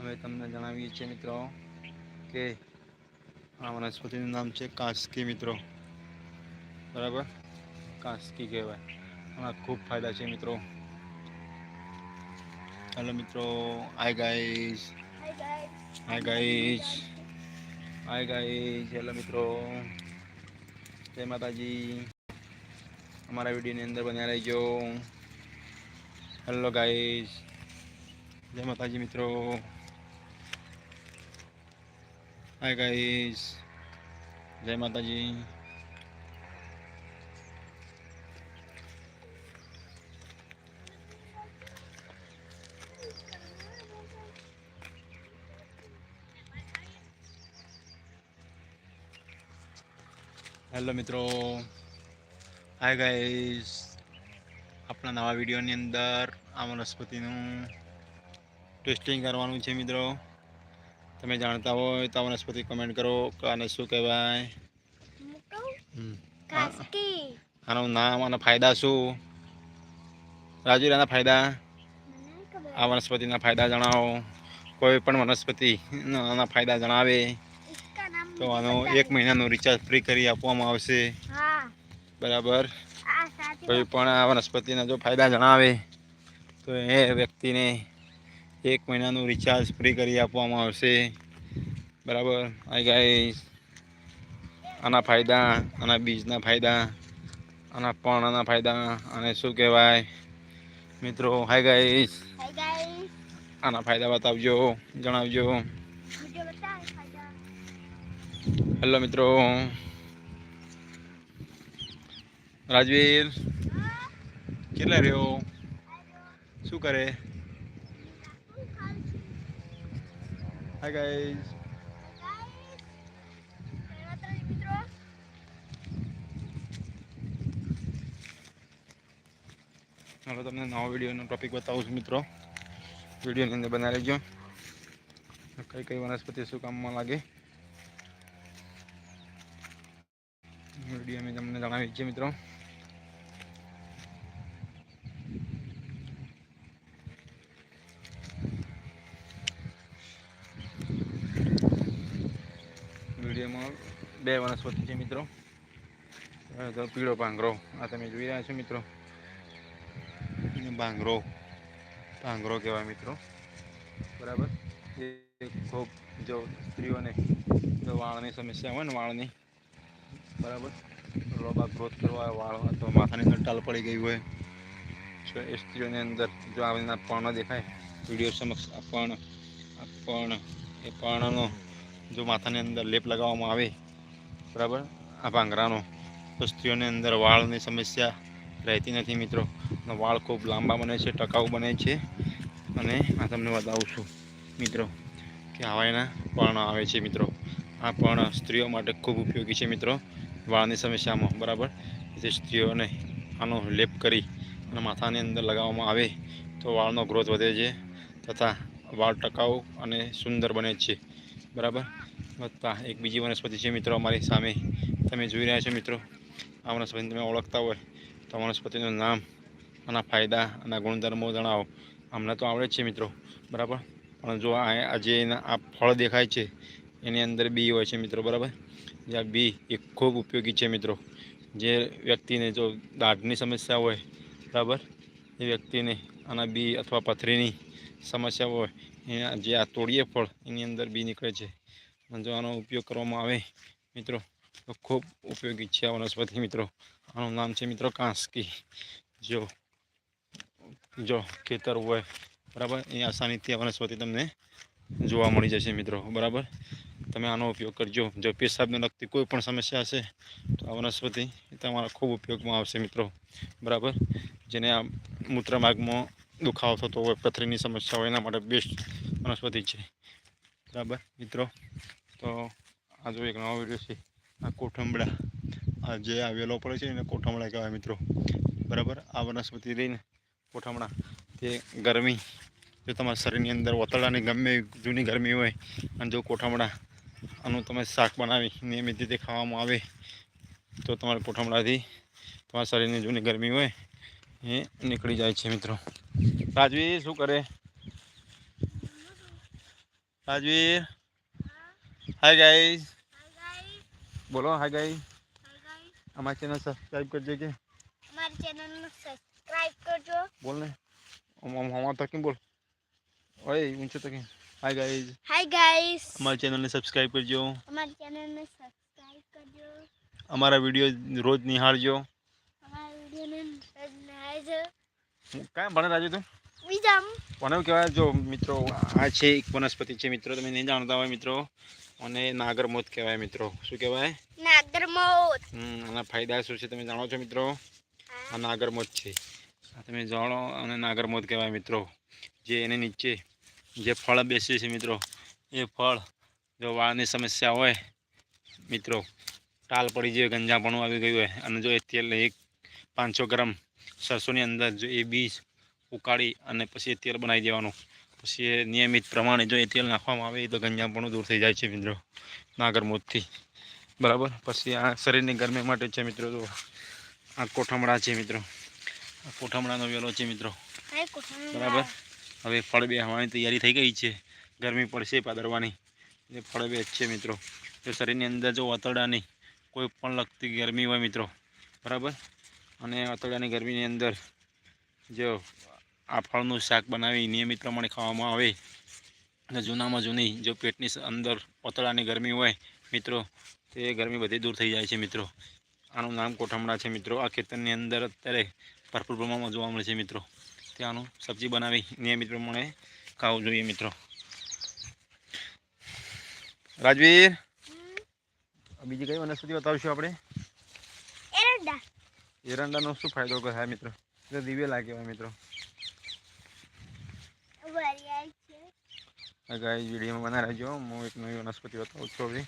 હવે તમને જણાવીએ છીએ મિત્રો કે આ વનસ્પતિનું નામ છે કાસ્કી મિત્રો. બરાબર? કાસ્કી કહેવાય. આના ખૂબ ફાયદા છે મિત્રો. હેલો મિત્રો hi guys I hi guys hi guys hello મિત્રો. જય માતાજી. અમારા વિડીયોની અંદર બન્યા રહેજો. હેલો ગાઈઝ જય માતાજી મિત્રો. હાય ગાઈઝ જય માતાજી હેલો મિત્રો. હાય ગાઈઝ આપણા નવા વિડીયોની અંદર આ વનસ્પતિનું ટેસ્ટિંગ કરવાનું છે, મિત્રો. તમે જાણતા હોય તો વનસ્પતિ કમેન્ટ કરો. કે આને શું કહેવાય? આનો નામ આના ફાયદા શું? રાજુ આના ફાયદા આ વનસ્પતિના ફાયદા જણાવો. કોઈ પણ વનસ્પતિ આના ફાયદા જણાવે. તો આનો એક મહિનાનું રિચાર્જ ફ્રી કરી આપવામાં આવશે. બરાબર? કોઈ પણ આ વનસ્પતિના જો ફાયદા જણાવે તો એ વ્યક્તિને એક મહિનાનું રિચાર્જ ફ્રી કરી આપવામાં આવશે. બરાબર? આઈ ગાઈસ આના ફાયદા આના બીજના ફાયદા આના પણના ફાયદા અને શું કહેવાય? મિત્રો હાય ગાઈસ આના ફાયદા બતાવજો જણાવજો. હેલો મિત્રો. રાજવીર કેટલા રહ્યો? શું કરે? Hi guys Mitro. હાલો તમને નવો વિડીયોનો ટોપિક બતાવું છું મિત્રો વિડીયોની અંદર બનાવી લેજો કઈ કઈ વનસ્પતિ શું કામમાં લાગે વીડિયો મેં તમને જણાવી છે મિત્રો વિડીયોમાં બે વનસ્પતિ છે મિત્રો. પીળો ભાંગરો આ તમે જોઈ રહ્યા છો મિત્રો. ભાંગરો ભાંગરો કહેવાય મિત્રો. બરાબર? એ ખૂબ જો સ્ત્રીઓને જો વાળની સમસ્યા હોય ને વાળની. બરાબર? લોબા ગ્રોથ કરવા હોય વાળ અથવા માથાની અંદર ટાલ પડી ગઈ હોય. તો એ સ્ત્રીઓની અંદર જો આવીના પર્ણ દેખાય. વીડિયો સમક્ષ આ પર્ણ આ પર્ણ એ પર્ણનો જો માથાની અંદર લેપ લગાવવામાં આવે, બરાબર? આ ભાંગરાનો તો સ્ત્રીઓની અંદર વાળની સમસ્યા રહેતી નથી મિત્રો. વાળ ખૂબ લાંબા બને છે, ટકાઉ બને છે. અને આ તમને બતાવું છું મિત્રો કે આવા એના પર્ણ આવે છે મિત્રો. આ પર્ણ સ્ત્રીઓ માટે ખૂબ ઉપયોગી છે મિત્રો વાળની સમસ્યામાં, બરાબર? જે સ્ત્રીઓને આનો લેપ કરી અને માથાની અંદર લગાવવામાં આવે તો વાળનો ગ્રોથ વધે છે તથા વાળ ટકાઉ અને સુંદર બને છે, બરાબર? વધતા એક બીજી વનસ્પતિ છે મિત્રો, અમારી સામે તમે જોઈ રહ્યા છો મિત્રો. આ વનસ્પતિને તમે ઓળખતા હોય તો વનસ્પતિનું નામ આના ફાયદા અને ગુણધર્મો જણાવો. અમને તો આવડે જ છે મિત્રો, બરાબર? પણ જો આ આ જે એના, આ ફળ દેખાય છે, એની અંદર બી હોય છે મિત્રો, બરાબર? જે આ બી એ ખૂબ ઉપયોગી છે મિત્રો. જે વ્યક્તિને જો દાઢની સમસ્યા હોય, બરાબર? એ વ્યક્તિને આના બી અથવા પથરીની સમસ્યા હોય એના જે આ તોડીએ ફળ, એની અંદર બી નીકળે છે. જો આનો ઉપયોગ કરવામાં આવે. મિત્રો, તો ખૂબ ઉપયોગી છે આ વનસ્પતિ મિત્રો. આનું નામ છે મિત્રો કાંસકી. જો જો ખેતર હોય, બરાબર? એ આસાનીથી આ વનસ્પતિ તમને જોવા મળી જશે મિત્રો, બરાબર? તમે આનો ઉપયોગ કરજો. જો પેશાબને લગતી કોઈ પણ સમસ્યા હશે, તો આ વનસ્પતિ તમારા ખૂબ ઉપયોગમાં આવશે મિત્રો, બરાબર? જેને આ મૂત્રમાર્ગમાં દુખાવો થતો હોય, પથરીની સમસ્યા હોય, એના માટે બેસ્ટ વનસ્પતિ છે. બરાબર? મિત્રો તો આ જો એક નવો વીડિયો છે, આ કોઠંબડા. આ જે આ વેલો પડે છે એને કોઠમડા કહેવાય મિત્રો. બરાબર? આ વનસ્પતિ રહીને કોઠમડા તે ગરમી, જો તમારા શરીરની અંદર ઓતરડાની ગમે જૂની ગરમી હોય, અને જો કોઠમડા આનું તમે શાક બનાવી નિયમિત રીતે ખાવામાં આવે, તો તમારા કોઠમડાથી તમારા શરીરની જૂની ગરમી હોય, એ નીકળી જાય છે મિત્રો. રાજવી શું કરે? Rajveer? Hi guys hi guys બોલો હાય ગાઈ હાય ગાઈસ અમારી ચેનલ સબસ્ક્રાઈબ કરજો કે અમારી ચેનલને સબસ્ક્રાઇબ કરજો બોલ ને આમ આમ હવા તકી બોલ ઓય ઊંચો તકી હાય ગાઈઝ હાય ગાઈસ અમારી ચેનલને સબસ્ક્રાઈબ કરજો અમારી ચેનલને સબસ્ક્રાઇબ કરજો અમારા વીડિયો રોજ નિહાળજો અમારા વિડીયોને નાયજો કાંઈ ભણે રાજુ તું બીજામ કોને કહેવાય જો મિત્રો આ છે એક વનસ્પતિ છે મિત્રો તમે નહીં જાણતા હોય મિત્રો. અને નાગરમોત કહેવાય મિત્રો. શું કહેવાય? નાગરમોત. હમ, આના ફાયદા શું છે તમે જાણો છો મિત્રો? આ નાગરમોત છે. આ તમે જાણો અને નાગરમોત કહેવાય મિત્રો. જે એની નીચે જે ફળ બેસે છે મિત્રો એ ફળ જો વાળની સમસ્યા હોય મિત્રો ટાલ પડી જાય ગંજાપણું આવી ગયું હોય અને જો એ તેલ એક પાંચસો ગ્રામ સરસોની અંદર જો એ બીજ ઉકાળી અને પછી એ તેલ બનાવી દેવાનું. પછી નિયમિત પ્રમાણે જો એ તેલ નાખવામાં આવે તો ગંજાપણું દૂર થઈ જાય છે મિત્રો નાગરમોતથી બરાબર? પછી આ શરીરની ગરમી માટે છે મિત્રો તો આ કોઠમડા છે મિત્રો. આ કોઠમડાનો વેલો છે મિત્રો. બરાબર? હવે ફળ બે હવાની તૈયારી થઈ ગઈ છે. ગરમી પડશે પાદરવાની. એ ફળ બે છે મિત્રો. એ શરીરની અંદર જો વાતરડાની કોઈ પણ લગતી ગરમી હોય મિત્રો. બરાબર? અને વાતરડાની ગરમીની અંદર જો આ ફળનું શાક બનાવી નિયમિત પ્રમાણે ખાવામાં આવે. અને જૂનામાં જૂની જો પેટની અંદર આંતરડાની ગરમી હોય મિત્રો તે ગરમી બધી દૂર થઈ જાય છે મિત્રો. આનું નામ કોઠમડા છે મિત્રો. આ ખેતરની અંદર અત્યારે ભરપૂર પ્રમાણમાં જોવા મળે છે મિત્રો. ત્યાંનું સબ્જી બનાવી નિયમિત પ્રમાણે ખાવું જોઈએ મિત્રો. રાજવીર! બીજી કઈ વનસ્પતિ બતાવીશું આપણે? એરંડા. એરંડાનો શું ફાયદો થાય મિત્રો? દિવ્ય લાગે મિત્રો વરિયાળ છે ગાય વિડીયોમાં બના રહેજો હું. એક નવી વનસ્પતિ બતાવું છું હવે.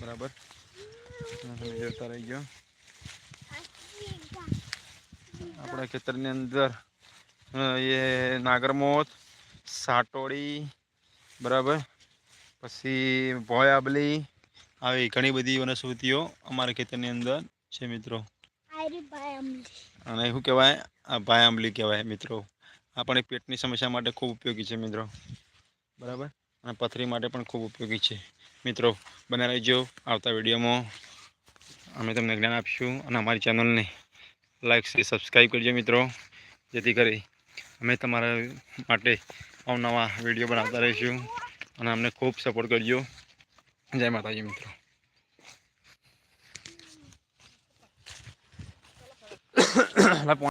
બરાબર. તમે જોતા રહીજો. આપણા ખેતરની અંદર એ નાગરમોત સાટોડી બરાબર. પછી ભોયાબલી આવી ઘણી બધી વનસ્પતિઓ અમારા ખેતરની અંદર છે મિત્રો. અને શું કહેવાય? આ ભાયાંબલી કહેવાય મિત્રો. આ પણ પેટની સમસ્યા માટે ખૂબ ઉપયોગી છે મિત્રો. બરાબર? અને પથરી માટે પણ ખૂબ ઉપયોગી છે. મિત્રો, બને રહેજો આવતા વિડીયોમાં. અમે તમને જ્ઞાન આપીશું અને અમારી ચેનલને લાઈક, શેર, સબસ્ક્રાઈબ કરજો મિત્રો. જેથી કરી અમે તમારા માટે અવનવા વીડિયો બનાવતા રહીશું. અને અમને ખૂબ સપોર્ટ કરજો. જય માતાજી મિત્રો.